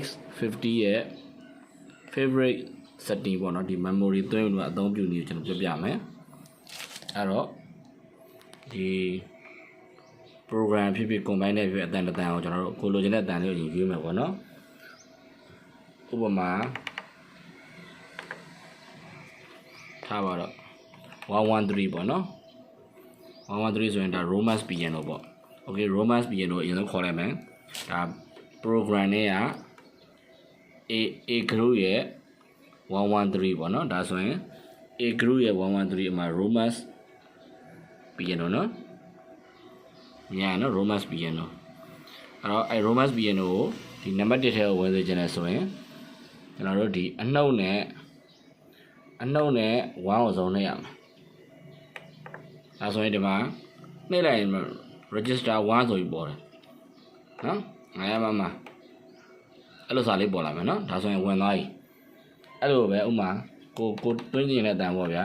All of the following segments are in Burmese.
x50 ရဲ့ favorite setting ပေါ့နော်ဒီ memory သွင်းလို့အသုံးပြုနည်းကိုကျွန်တော်ပြပြမယ်အဲ့တော့ဒီ program ဖြစ်ဖြစ် combine နဲ့ဖြစ်ဖြစ်အတန်တစ်တန်ကိုကျွန်တော်တို့ကိုလိုချင်တဲ့အတန်လေးကိုယူယူမယ်ပေါ့နော်ဥပမာထားပါတော့113ပေါ့နော်113ဆိုရင်ဒါ romance piano ပေါ့ okay romance piano အရင်ဆုံးခေါ်လိုက်မယ်ဒါ program နဲ့က A A group ရဲ့113ပေါ့နော်ဒါဆိုရင် A group ရဲ့113အမှာ romance piano နော်ညာနော် romance piano အဲ့တော့အဲ romance piano ကိုဒီနံပါတ်1ထဲကိုဝင်စေချင်တယ်ဆိုရင်ကျွန်တော်တို့ဒီအနှုတ်နဲ့အနှုတ်နဲ့1ကိုစုံနှိပ်ရမှာဒါဆိုရင်ဒီမှာနှိပ်လိုက်ရင် register 1ဆိုပြီးပေါ်တယ်နော်ငါရမမှာ အဲ့လိုစာလေးပေါ်လာမယ်နော်ဒါဆိုရင်ဝင်သွားပြီအဲ့လိုပဲဥမာကိုကိုတွင်းကျင်တဲ့အတန်ပေါ့ဗျာ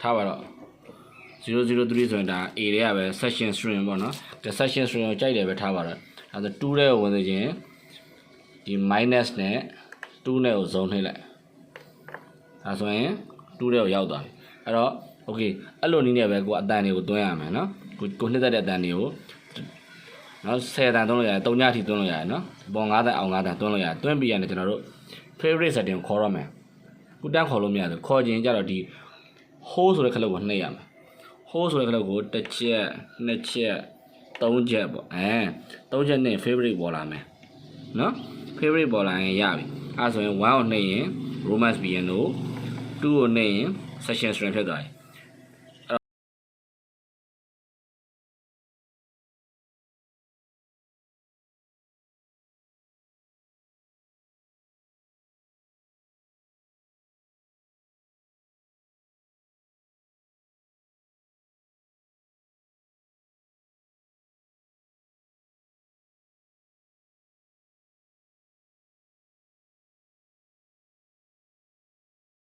ထားပါတော့003ဆိုရင်ဒါ A တွေကပဲ session string ပေါ့နော်ဒီ session string ကိုကြိုက်တယ်ပဲထားပါတော့အဲဒါ2တဲ့ကိုဝင်စေခြင်းဒီ minus နဲ့2နဲ့ကိုဇုံနှိပ်လိုက်ဒါဆိုရင်2တဲ့ကိုရောက်သွားပြီအဲ့တော့ okay အဲ့လိုနည်းနဲ့ပဲကိုအတန်တွေကိုတွင်းရမယ်နော်ကိုကိုနှစ်သက်တဲ့အတန်တွေကို နော်10တန်တွန်းလို့ရတယ်3ညအထိတွန်းလို့ရတယ်နော်ပေါ်9တန်အောင်9တန်တွန်းလို့ရတယ်တွင်းပြီးရတယ်ကျွန်တော်တို့ favorite setting ကိုခေါ်ရမယ်ခုတန်းခေါ်လို့မရဘူးခေါ်ခြင်းကြတော့ဒီ hold ဆိုတဲ့ခလုတ်ကိုနှိပ်ရမယ် hold ဆိုတဲ့ခလုတ်ကိုတစ်ချက်နှစ်ချက်သုံးချက်ပေါ့အဲသုံးချက်နဲ့ favorite ပေါ်လာမယ်နော် favorite ပေါ်လာရင်ရပြီအဲဆိုရင်1ကိုနှိပ်ရင် romance piano 2ကိုနှိပ်ရင် session string ဖြစ်သွားပြီ